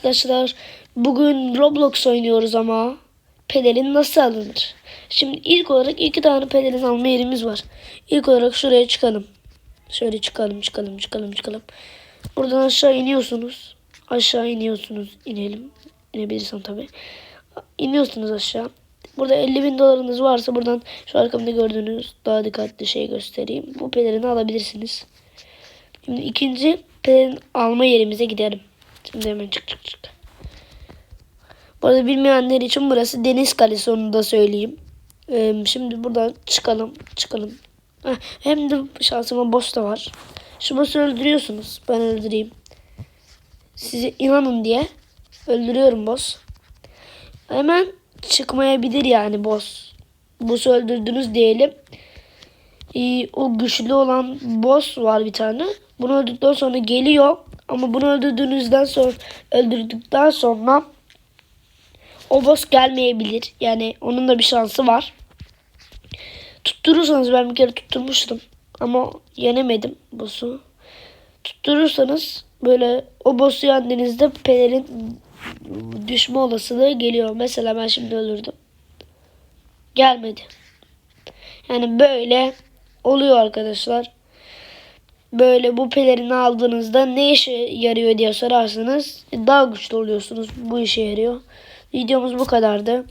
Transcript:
Arkadaşlar bugün Roblox oynuyoruz ama pelerin nasıl alınır? Şimdi ilk olarak iki tane pelerin alma yerimiz var. İlk olarak şuraya çıkalım. Şöyle çıkalım çıkalım çıkalım çıkalım. Buradan aşağı iniyorsunuz. Aşağı iniyorsunuz. İnelim. İnebilirsem tabii. İniyorsunuz aşağı. Burada 50 bin dolarınız varsa buradan şu arkamda gördüğünüz daha dikkatli şey göstereyim. Bu pelerini alabilirsiniz. Şimdi ikinci pelerin alma yerimize gidelim. Şimdi hemen çık çık çık. Bu arada bilmeyenler için burası Deniz Kalesi onu da söyleyeyim. Ee, şimdi buradan çıkalım çıkalım. Heh, hem de şansıma boss da var. Şu boss'u öldürüyorsunuz. Ben öldüreyim. Size inanın diye öldürüyorum boss. Hemen çıkmayabilir yani boss. Boss'u öldürdünüz diyelim. Ee, o güçlü olan boss var bir tane. Bunu öldürdükten sonra geliyor. Ama bunu öldürdüğünüzden sonra öldürdükten sonra o boss gelmeyebilir. Yani onun da bir şansı var. Tutturursanız ben bir kere tutturmuştum. Ama yenemedim boss'u. Tutturursanız böyle o boss'u yendiğinizde pelerin düşme olasılığı geliyor. Mesela ben şimdi öldürdüm. Gelmedi. Yani böyle oluyor arkadaşlar. Böyle bu pelerini aldığınızda ne işe yarıyor diye sorarsanız daha güçlü oluyorsunuz. Bu işe yarıyor. Videomuz bu kadardı.